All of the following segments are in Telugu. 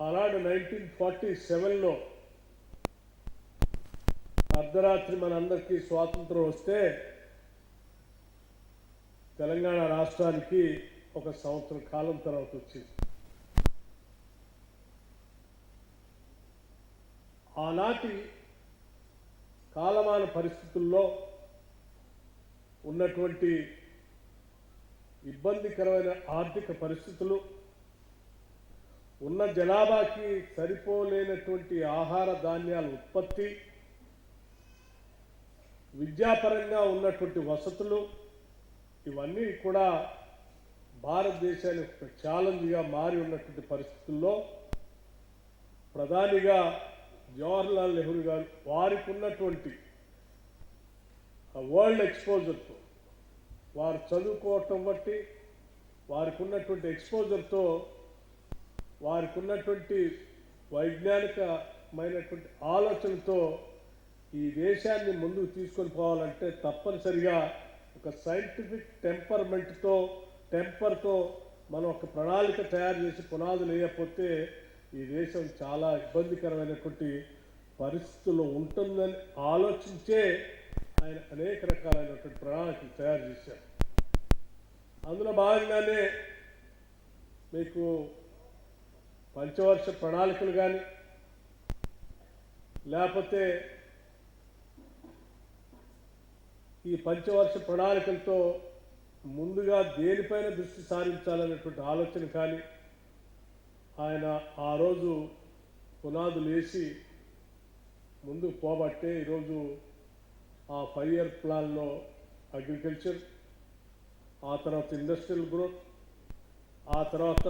ఆనాడు నైన్టీన్ ఫార్టీ సెవెన్లో అర్ధరాత్రి మనందరికీ స్వాతంత్రం వస్తే తెలంగాణ రాష్ట్రానికి ఒక సంవత్సరం కాలం తర్వాత వచ్చింది. ఆనాటి కాలమాన పరిస్థితుల్లో ఉన్నటువంటి ఇబ్బందికరమైన ఆర్థిక పరిస్థితులు ఉన్న జనాభాకి సరిపోలేనటువంటి ఆహార ధాన్యాల ఉత్పత్తి విద్యాపరంగా ఉన్నటువంటి వసతులు ఇవన్నీ కూడా భారతదేశానికి ఒక ఛాలెంజ్గా మారి ఉన్నటువంటి పరిస్థితుల్లో ప్రధానిగా జవహర్లాల్ నెహ్రూ గారు వారికి ఉన్నటువంటి వరల్డ్ ఎక్స్పోజర్తో వారు చదువుకోవటం బట్టి వారికి ఉన్నటువంటి ఎక్స్పోజర్తో వారికి ఉన్నటువంటి వైజ్ఞానికమైనటువంటి ఆలోచనతో ఈ దేశాన్ని ముందుకు తీసుకొని పోవాలంటే తప్పనిసరిగా ఒక సైంటిఫిక్ టెంపర్మెంట్తో టెంపర్తో మనం ఒక ప్రణాళిక తయారు చేసి పునాదులు వేయకపోతే ఈ దేశం చాలా ఇబ్బందికరమైనటువంటి పరిస్థితుల్లో ఉంటుందని ఆలోచించే ఆయన అనేక రకాలైనటువంటి ప్రణాళికలు తయారు చేశారు. అందులో భాగంగానే మీకు పంచవర్ష ప్రణాళికలు కానీ లేకపోతే ఈ పంచవర్ష ప్రణాళికలతో ముందుగా దేనిపైన దృష్టి సారించాలనేటువంటి ఆలోచన కానీ ఆయన ఆ రోజు పునాదులు వేసి ముందుకు పోబట్టే ఈరోజు ఆ ఫైవ్ ఇయర్ ప్లాన్లో అగ్రికల్చర్ ఆ తర్వాత ఇండస్ట్రియల్ గ్రోత్ ఆ తర్వాత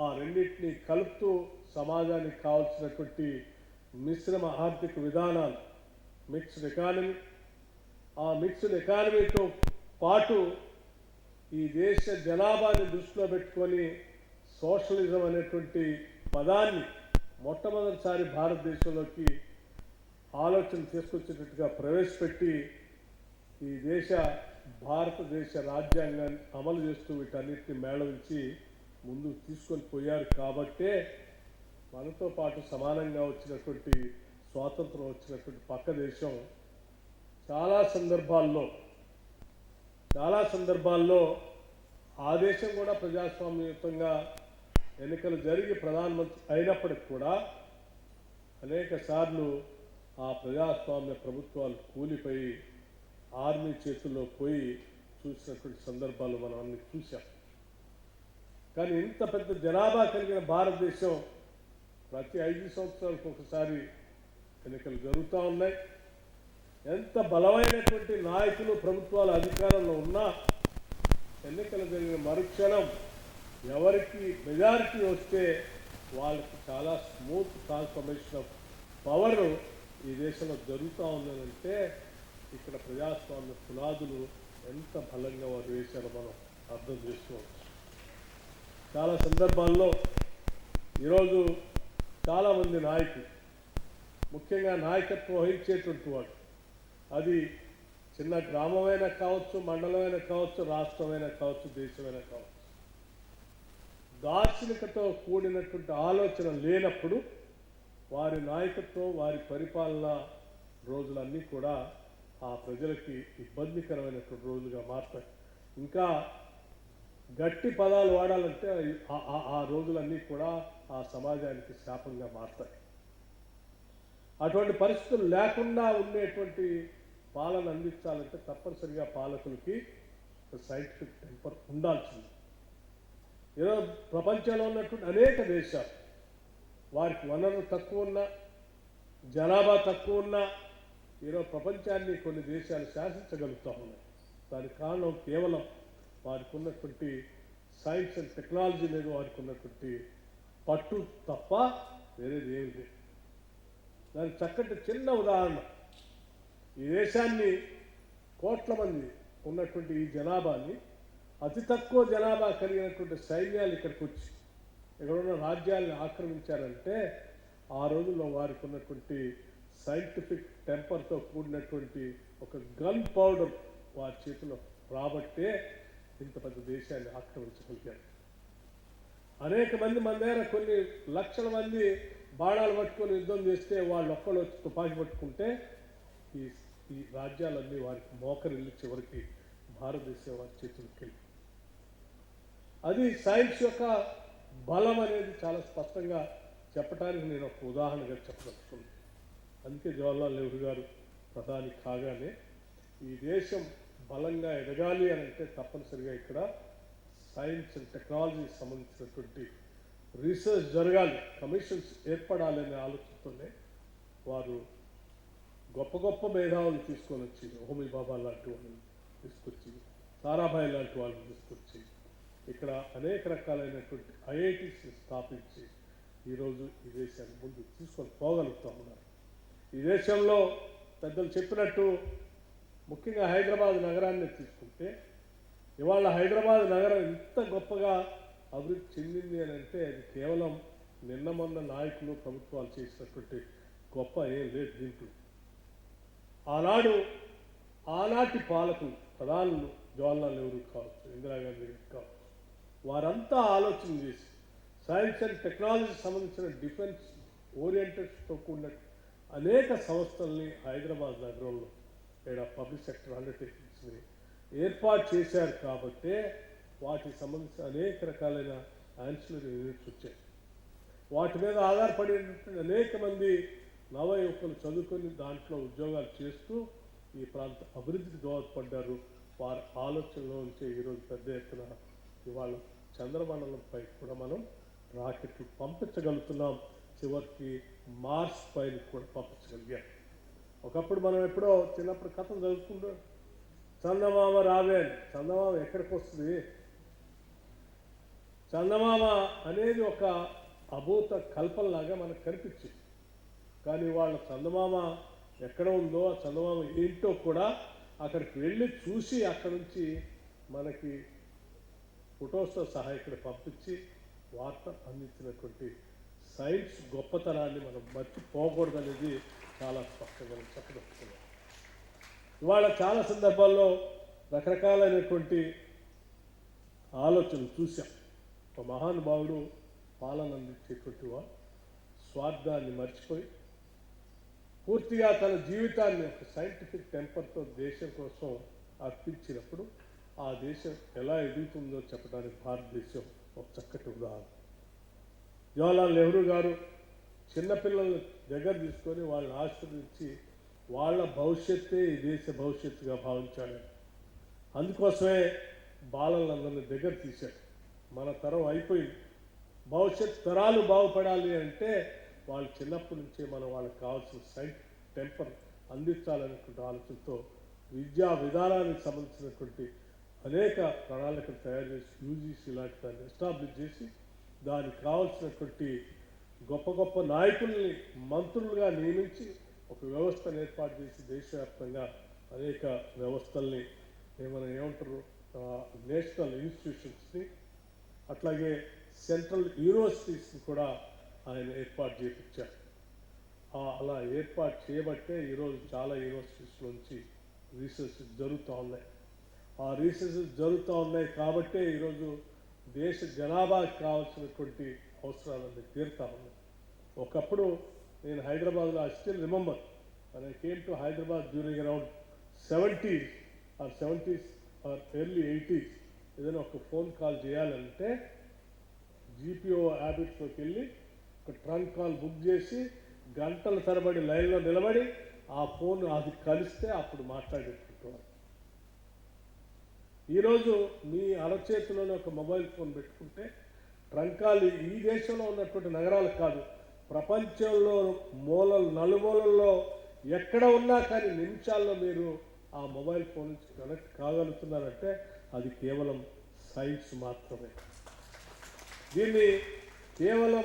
ఆ రెండింటిని కలుపుతూ సమాజానికి కావాల్సినటువంటి మిశ్రమ ఆర్థిక విధానాలు మిక్స్డ్ ఎకానమీ ఆ మిక్స్డ్ ఎకానమీతో పాటు ఈ దేశ జనాభాని దృష్టిలో పెట్టుకొని సోషలిజం అనేటువంటి పదాన్ని మొట్టమొదటిసారి భారతదేశంలోకి ఆలోచన తీసుకొచ్చినట్టుగా ప్రవేశపెట్టి ఈ దేశ భారతదేశ రాజ్యాంగాన్ని అమలు చేస్తూ వీటన్నిటిని మేళవించి ముందుకు తీసుకొని పోయారు కాబట్టే మనతో పాటు సమానంగా వచ్చినటువంటి స్వాతంత్రం వచ్చినటువంటి పక్క దేశం చాలా సందర్భాల్లో చాలా సందర్భాల్లో ఆ దేశం కూడా ప్రజాస్వామ్యయుతంగా ఎన్నికలు జరిగి ప్రధానమంత్రి అయినప్పటికి కూడా అనేక సార్లు ఆ ప్రజాస్వామ్య ప్రభుత్వాలు కూలిపోయి ఆర్మీ చేతుల్లో పోయి చూసినటువంటి సందర్భాలు మనం అన్ని చూసాం కానీ ఇంత పెద్ద జనాభా కలిగిన భారతదేశం ప్రతి ఐదు సంవత్సరాలకు ఒకసారి ఎన్నికలు జరుగుతూ ఉన్నాయి. ఎంత బలమైనటువంటి నాయకులు ప్రభుత్వాలు అధికారంలో ఉన్నా ఎన్నికలు జరిగిన మరుక్షణం ఎవరికి మెజారిటీ వస్తే వాళ్ళకి చాలా స్మూత్ ట్రాన్స్ఫర్మేషన్ ఆఫ్ పవర్ ఈ దేశంలో జరుగుతూ ఉందనంటే ఇక్కడ ప్రజాస్వామ్య పునాదులు ఎంత బలంగా వారు వేశారో మనం అర్థం చేసుకోవచ్చు. చాలా సందర్భాల్లో ఈరోజు చాలామంది నాయకులు ముఖ్యంగా నాయకత్వం వహించేటువంటి వాడు అది చిన్న గ్రామమైనా కావచ్చు మండలమైనా కావచ్చు రాష్ట్రమైనా కావచ్చు దేశమైనా కావచ్చు దార్శనికతో కూడినటువంటి ఆలోచన లేనప్పుడు వారి నాయకత్వం వారి పరిపాలన రోజులన్నీ కూడా ఆ ప్రజలకి ఇబ్బందికరమైనటువంటి రోజులుగా మారుతాయి. ఇంకా గట్టి పదాలు వాడాలంటే ఆ- ఆ- రోజులన్నీ కూడా ఆ సమాజానికి శాపంగా మారుతాయి. అటువంటి పరిస్థితులు లేకుండా ఉండేటువంటి పాలన అందించాలంటే తప్పనిసరిగా పాలకులకి సైంటిఫిక్ టెంపర్ ఉండాల్సింది. ఈరోజు ప్రపంచంలో ఉన్నటువంటి అనేక దేశాలు వారికి వనరులు తక్కువ ఉన్నా జనాభా తక్కువ ఉన్నా ఈరోజు ప్రపంచాన్ని కొన్ని దేశాలు శాసించగలుగుతూ ఉన్నాయి. దానికి కారణం కేవలం వారికి ఉన్నటువంటి సైన్స్ అండ్ టెక్నాలజీ మీద వారికి ఉన్నటువంటి పట్టు తప్ప వేరేది ఏమి లేదు. దానికి చక్కటి చిన్న ఉదాహరణ. ఈ దేశాన్ని కోట్ల మంది ఉన్నటువంటి ఈ జనాభాని అతి తక్కువ జనాభా కలిగినటువంటి సైన్యాలు ఇక్కడికి వచ్చి ఎక్కడున్న రాజ్యాలను ఆక్రమించారంటే ఆ రోజుల్లో వారికి ఉన్నటువంటి సైంటిఫిక్ టెంపర్తో కూడినటువంటి ఒక గన్ పౌడర్ వారి చేతిలో రాబట్టే ఇంత పెద్ద దేశాన్ని ఆక్రమించగలిగారు అనేక మంది మన దగ్గర కొన్ని లక్షల మంది బాణాలు పట్టుకొని యుద్ధం చేస్తే వాళ్ళు ఒక్కళ్ళు వచ్చి తుపాకీ పట్టుకుంటే ఈ ఈ రాజ్యాలన్నీ వారికి మోకరిల్లి చివరికి భారతదేశం వారి చేతులకి అది సైన్స్ యొక్క బలం అనేది చాలా స్పష్టంగా చెప్పడానికి నేను ఒక ఉదాహరణగా చెప్పదలుచుకున్నాను. అందుకే జవహర్లాల్ నెహ్రూ గారు ప్రధాని కాగానే ఈ దేశం బలంగా ఎదగాలి అని అంటే తప్పనిసరిగా ఇక్కడ సైన్స్ అండ్ టెక్నాలజీకి సంబంధించినటువంటి రీసెర్చ్ జరగాలి కమిషన్స్ ఏర్పడాలి అనే ఆలోచనతోనే వారు గొప్ప గొప్ప మేధావులు తీసుకొని వచ్చి హోమీ బాబా లాంటి వాళ్ళని తీసుకొచ్చి సారాభాయ్ లాంటి వాళ్ళని తీసుకొచ్చి ఇక్కడ అనేక రకాలైనటువంటి ఐఐటీస్ స్థాపించి ఈరోజు ఈ దేశాన్ని ముందు తీసుకొని పోగలుగుతా ఉన్నారు ఈ దేశంలో పెద్దలు చెప్పినట్టు ముఖ్యంగా హైదరాబాద్ నగరాన్ని తీసుకుంటే ఇవాళ హైదరాబాద్ నగరం ఇంత గొప్పగా అభివృద్ధి చెందింది అని అంటే అది కేవలం నిన్న మొన్న నాయకులు ప్రభుత్వాలు చేసినటువంటి గొప్ప ఏం లేదు దీంట్లో. ఆనాడు ఆనాటి పాలకులు ప్రధానులు జవహర్లాల్ నెహ్రూ కావచ్చు ఇందిరాగాంధీ కావచ్చు వారంతా ఆలోచన చేసి సైన్స్ అండ్ టెక్నాలజీ సంబంధించిన డిఫెన్స్ ఓరియంటెడ్స్తో కూడిన అనేక సంస్థల్ని హైదరాబాద్ నగరంలో లేదా పబ్లిక్ సెక్టర్ అండర్టేకింగ్స్ని ఏర్పాటు చేశారు కాబట్టే వాటికి సంబంధించిన అనేక రకాలైన యాన్సిలరీ యూనిట్స్ వచ్చాయి. వాటి మీద ఆధారపడి అనేక మంది నవ యువకులు చదువుకొని దాంట్లో ఉద్యోగాలు చేస్తూ ఈ ప్రాంత అభివృద్ధికి దోహదపడ్డారు. వారి ఆలోచనలో ఉంచే ఈరోజు పెద్ద ఎత్తున ఇవాళ చంద్రమండలంపై కూడా మనం రాకెట్లు పంపించగలుగుతున్నాం. చివరికి మార్స్ పైన కూడా పంపించగలిగాం. ఒకప్పుడు మనం ఎప్పుడో చిన్నప్పుడు కథలు చదువుకుంటాం చందమామ రావే చందమామ ఎక్కడికి వస్తుంది? చందమామ అనేది ఒక అభూత కల్పనలాగా మనకు కనిపించింది. కానీ వాళ్ళ చందమామ ఎక్కడ ఉందో ఆ చందమామ ఏంటో కూడా అక్కడికి వెళ్ళి చూసి అక్కడ నుంచి మనకి ఫొటోస్తో సహా ఇక్కడ పంపించి వార్త అందించినటువంటి సైన్స్ గొప్పతనాన్ని మనం మర్చిపోకూడదనేది చాలా స్పష్టంగా చెప్పదలుచుకున్నాం ఇవాళ చాలా సందర్భాల్లో రకరకాలైనటువంటి ఆలోచనలు చూశాం. ఒక మహానుభావుడు పాలన అందించేటువంటి వాడు స్వార్థాన్ని మర్చిపోయి పూర్తిగా తన జీవితాన్ని ఒక సైంటిఫిక్ టెంపర్తో దేశం కోసం అర్పించినప్పుడు ఆ దేశం ఎలా ఎదుగుతుందో చెప్పడానికి భారతదేశం ఒక చక్కటి ఉదాహరణ. జవహర్లాల్ నెహ్రూ గారు చిన్నపిల్లల్ని దగ్గర తీసుకొని వాళ్ళని ఆశీర్వదించి వాళ్ళ భవిష్యత్తే ఈ దేశ భవిష్యత్తుగా భావించాడు అందుకోసమే బాలలందరినీ దగ్గర తీశాడు మన తరం అయిపోయింది. భవిష్యత్ తరాలు బాగుపడాలి అంటే వాళ్ళు చిన్నప్పటి నుంచే మనం వాళ్ళకి కావాల్సిన సైట్ టెంపర్ అందించాలనేటువంటి ఆలోచనతో విద్యా విధానానికి సంబంధించినటువంటి అనేక ప్రణాళికలు తయారు చేసి యూజీసీ లాంటి దాన్ని ఎస్టాబ్లిష్ చేసి దానికి కావాల్సినటువంటి గొప్ప గొప్ప నాయకుల్ని మంత్రులుగా నియమించి ఒక వ్యవస్థను ఏర్పాటు చేసి దేశవ్యాప్తంగా అనేక వ్యవస్థల్ని ఏమైనా ఏమంటారు నేషనల్ ఇన్స్టిట్యూషన్స్ని అట్లాగే సెంట్రల్ యూనివర్సిటీస్ని కూడా ఆయన ఏర్పాటు చేయించారు అలా ఏర్పాటు చేయబట్టే ఈరోజు చాలా యూనివర్సిటీస్ నుంచి రీసెర్చ్ జరుగుతూ ఉన్నాయి. ఆ రీసెర్చ్ జరుగుతూ ఉన్నాయి కాబట్టే ఈరోజు దేశ జనాభాకి కావాల్సినటువంటి అవసరాలన్నీ తీరుతా ఉంది. ఒకప్పుడు నేను హైదరాబాద్లో I still remember I came to Hyderabad during around seventies or seventies or early eighties ఏదైనా ఒక ఫోన్ కాల్ చేయాలంటే జీపీఓ యాబిట్స్లోకి వెళ్ళి ఒక ట్రంక్ కాల్ బుక్ చేసి గంటల తరబడి లైన్లో నిలబడి ఆ ఫోన్ అది కలిస్తే అప్పుడు మాట్లాడేది. ఈరోజు మీ అరచేతిలోనే ఒక మొబైల్ ఫోన్ పెట్టుకుంటే ట్రంకాలు ఈ దేశంలో ఉన్నటువంటి నగరాలు కాదు ప్రపంచంలో మూలలు నలుమూలల్లో ఎక్కడ ఉన్నా కానీ నిమిషాల్లో మీరు ఆ మొబైల్ ఫోన్ నుంచి కనెక్ట్ కాగలుగుతున్నారంటే అది కేవలం సైన్స్ మాత్రమే. దీన్ని కేవలం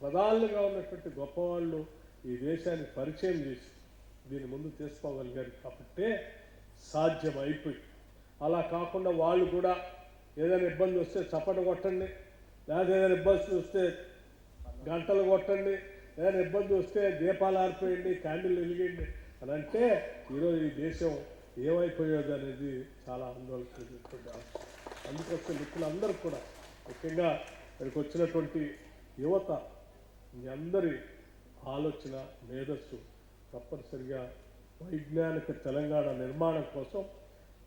ప్రధానులుగా ఉన్నటువంటి గొప్పవాళ్ళు ఈ దేశాన్ని పరిచయం చేసి దీని ముందు తీసుకోగలిగారు కాబట్టే సాధ్యమైపోయింది. అలా కాకుండా వాళ్ళు కూడా ఏదైనా ఇబ్బంది వస్తే చప్పట కొట్టండి లేదా ఏదైనా ఇబ్బంది వస్తే గంటలు కొట్టండి ఏదైనా ఇబ్బంది వస్తే దీపాలు ఆరిపోయండి క్యాండిల్ వెలిగండి అని అంటే ఈరోజు ఈ దేశం ఏమైపోయేది అనేది చాలా ఆందోళన కలిగినటువంటి అంశం అందుకోసం మిత్రులందరూ కూడా ముఖ్యంగా ఇక్కడికి వచ్చినటువంటి యువత మీ అందరి ఆలోచన మేధస్సు తప్పనిసరిగా వైజ్ఞానిక తెలంగాణ నిర్మాణం కోసం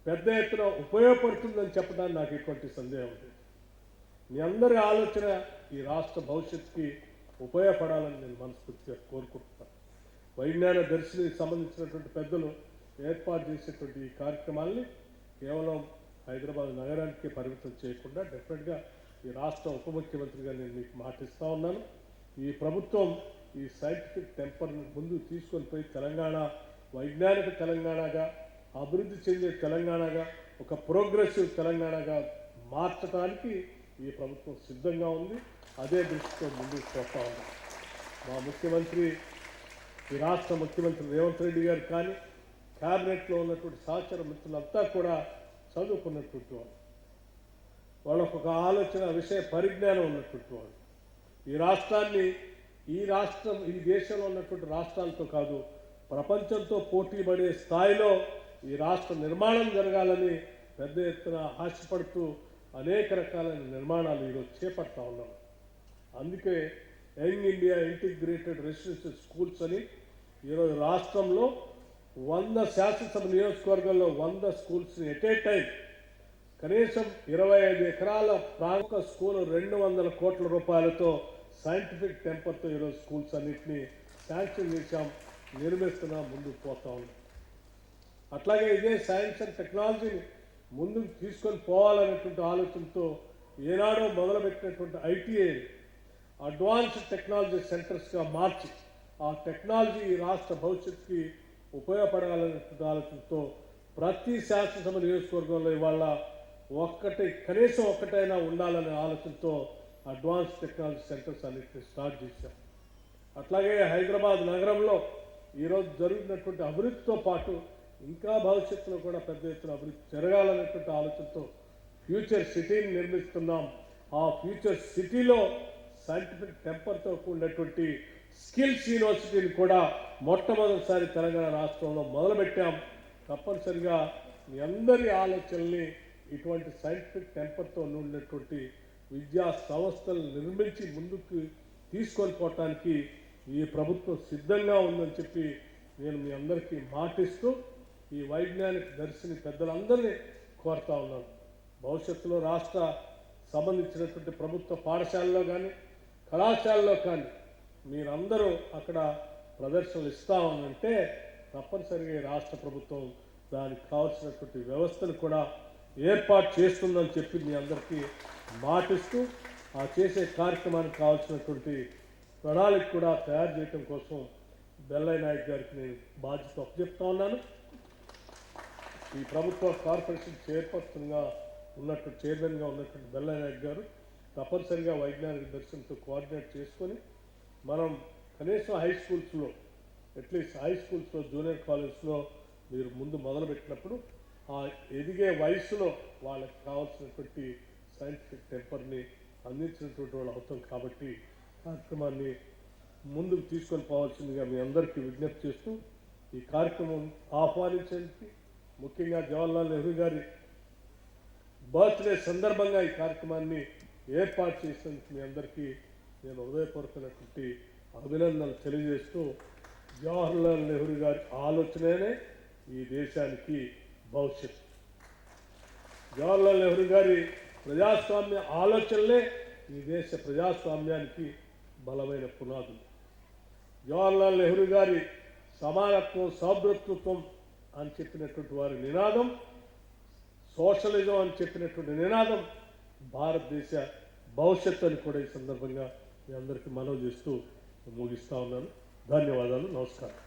పెద్ద ఎత్తున ఉపయోగపడుతుందని చెప్పడానికి నాకు ఎటువంటి సందేహం లేదు. మీ అందరి ఆలోచన ఈ రాష్ట్ర భవిష్యత్తుకి ఉపయోగపడాలని నేను మనస్ఫూర్తిగా కోరుకుంటున్నాను. వైజ్ఞాన దర్శినికి సంబంధించినటువంటి పెద్దలు ఏర్పాటు చేసేటువంటి ఈ కార్యక్రమాల్ని కేవలం హైదరాబాద్ నగరానికి పరిమితం చేయకుండా డెఫినెట్గా ఈ రాష్ట్ర ఉప ముఖ్యమంత్రిగా నేను మీకు మాటిస్తూ ఉన్నాను. ఈ ప్రభుత్వం ఈ సైంటిఫిక్ టెంపర్ని ముందు తీసుకొని పోయి తెలంగాణ వైజ్ఞానిక తెలంగాణగా అభివృద్ధి చెందే తెలంగాణగా ఒక ప్రోగ్రెసివ్ తెలంగాణగా మార్చడానికి ఈ ప్రభుత్వం సిద్ధంగా ఉంది. అదే దృష్టితో ముందుకు పోతా ఉంది. మా ముఖ్యమంత్రి ఈ రాష్ట్ర ముఖ్యమంత్రి రేవంత్ రెడ్డి గారు కానీ క్యాబినెట్లో ఉన్నటువంటి సహచర మిత్రులంతా కూడా చదువుకున్నటువంటి వాళ్ళు. వాళ్ళకు ఒక ఆలోచన విషయ పరిజ్ఞానం ఉన్నటువంటి వాళ్ళు. ఈ రాష్ట్రాన్ని ఈ రాష్ట్రం ఈ దేశంలో ఉన్నటువంటి రాష్ట్రాలతో కాదు ప్రపంచంతో పోటీ పడే స్థాయిలో ఈ రాష్ట్ర నిర్మాణం జరగాలని పెద్ద ఎత్తున ఆశపడుతూ అనేక రకాలైన నిర్మాణాలు ఈరోజు చేపడతా ఉన్నాం. అందుకే young India integrated residential schools అని ఈరోజు రాష్ట్రంలో వంద శాసనసభ నియోజకవర్గాల్లో వంద స్కూల్స్ని ఎట్ ఏ టైం కనీసం ఇరవై ఐదు ఎకరాల ప్రాంత స్కూల్ రెండు వందల కోట్ల రూపాయలతో సైంటిఫిక్ టెంపర్తో ఈరోజు స్కూల్స్ అన్నింటినీ శాంక్షన్ చేశాం నిర్మిస్తున్నాం ముందుకు పోతా ఉన్నాం. అట్లాగే ఇదే సైన్స్ అండ్ టెక్నాలజీని ముందుకు తీసుకొని పోవాలనేటువంటి ఆలోచనతో ఏనాడో మొదలుపెట్టినటువంటి ఐటీఐ అడ్వాన్స్డ్ టెక్నాలజీ సెంటర్స్గా మార్చి ఆ టెక్నాలజీ రాష్ట్ర భవిష్యత్తుకి ఉపయోగపడాలనేటువంటి ఆలోచనతో ప్రతి శాసనసభ నియోజకవర్గంలో ఇవాళ ఒక్కటి కనీసం ఒక్కటైనా ఉండాలనే ఆలోచనతో అడ్వాన్స్ టెక్నాలజీ సెంటర్స్ అనేది స్టార్ట్ చేశాం. అట్లాగే హైదరాబాద్ నగరంలో ఈరోజు జరుగుతున్నటువంటి అభివృద్ధితో పాటు ఇంకా భవిష్యత్తులో కూడా పెద్ద ఎత్తున అభివృద్ధి జరగాలనేటువంటి ఆలోచనతో ఫ్యూచర్ సిటీని నిర్మిస్తున్నాం. ఆ ఫ్యూచర్ సిటీలో సైంటిఫిక్ టెంపర్తో కూడినటువంటి స్కిల్స్ యూనివర్సిటీని కూడా మొట్టమొదటిసారి తెలంగాణ రాష్ట్రంలో మొదలుపెట్టాం. తప్పనిసరిగా మీ అందరి ఆలోచనల్ని ఇటువంటి సైంటిఫిక్ టెంపర్తో ఉన్నటువంటి విద్యా సంస్థలు నిర్మించి ముందుకు తీసుకొని పోవటానికి ఈ ప్రభుత్వం సిద్ధంగా ఉందని చెప్పి నేను మీ అందరికీ మాటిస్తూ ఈ వైజ్ఞానిక దర్శిని పెద్దలందరినీ కోరుతా ఉన్నాను. భవిష్యత్తులో రాష్ట్ర సంబంధించినటువంటి ప్రభుత్వ పాఠశాలలో కానీ కళాశాలలో కానీ మీరందరూ అక్కడ ప్రదర్శనలు ఇస్తామనంటే తప్పనిసరిగా రాష్ట్ర ప్రభుత్వం దానికి కావాల్సినటువంటి వ్యవస్థను కూడా ఏర్పాటు చేస్తుందని చెప్పి మీ అందరికీ మాటిస్తూ ఆ చేసే కార్యక్రమానికి కావాల్సినటువంటి ప్రణాళిక కూడా తయారు చేయడం కోసం బెల్లయ్య నాయక్ గారికి నేను బాధ్యత అప్పచెప్తా ఉన్నాను. ఈ ప్రభుత్వ కార్పొరేషన్ చైర్పర్సన్గా ఉన్నట్టు చైర్మన్గా ఉన్నటువంటి బెల్లనాయక్ గారు తప్పనిసరిగా వైజ్ఞానిక దర్శనంతో కోఆర్డినేట్ చేసుకొని మనం కనీసం హై స్కూల్స్లో అట్లీస్ట్ హై స్కూల్స్లో జూనియర్ కాలేజ్లో మీరు ముందు మొదలుపెట్టినప్పుడు ఆ ఎదిగే వయసులో వాళ్ళకి కావాల్సినటువంటి సైంటిఫిక్ టెంపర్ని అందించినటువంటి వాళ్ళు అవుతాం కాబట్టి కార్యక్రమాన్ని ముందుకు తీసుకొని పోవాల్సిందిగా మీ అందరికీ విజ్ఞప్తి చేస్తూ ఈ కార్యక్రమం ఆహ్వానించడానికి ముఖ్యంగా జవహర్లాల్ నెహ్రూ గారి బర్త్డే సందర్భంగా ఈ కార్యక్రమాన్ని ఏర్పాటు చేసినందుకు మీ అందరికీ నేను హృదయపూర్వకమైనటువంటి అభినందనలు తెలియజేస్తూ జవహర్లాల్ నెహ్రూ గారి ఆలోచననే ఈ దేశానికి భవిష్యత్తు. జవహర్లాల్ నెహ్రూ గారి ప్రజాస్వామ్య ఆలోచనలే ఈ దేశ ప్రజాస్వామ్యానికి బలమైన పునాదులు. జవహర్లాల్ నెహ్రూ గారి సమానత్వం సౌభ్రతృత్వం అని చెప్పినటువంటి వారి నినాదం సోషలిజం అని చెప్పినటువంటి నినాదం భారతదేశ భవిష్యత్తు అని కూడా ఈ సందర్భంగా మీ అందరికీ మనవి చేస్తూ ముగిస్తా ఉన్నాను. ధన్యవాదాలు నమస్కారం.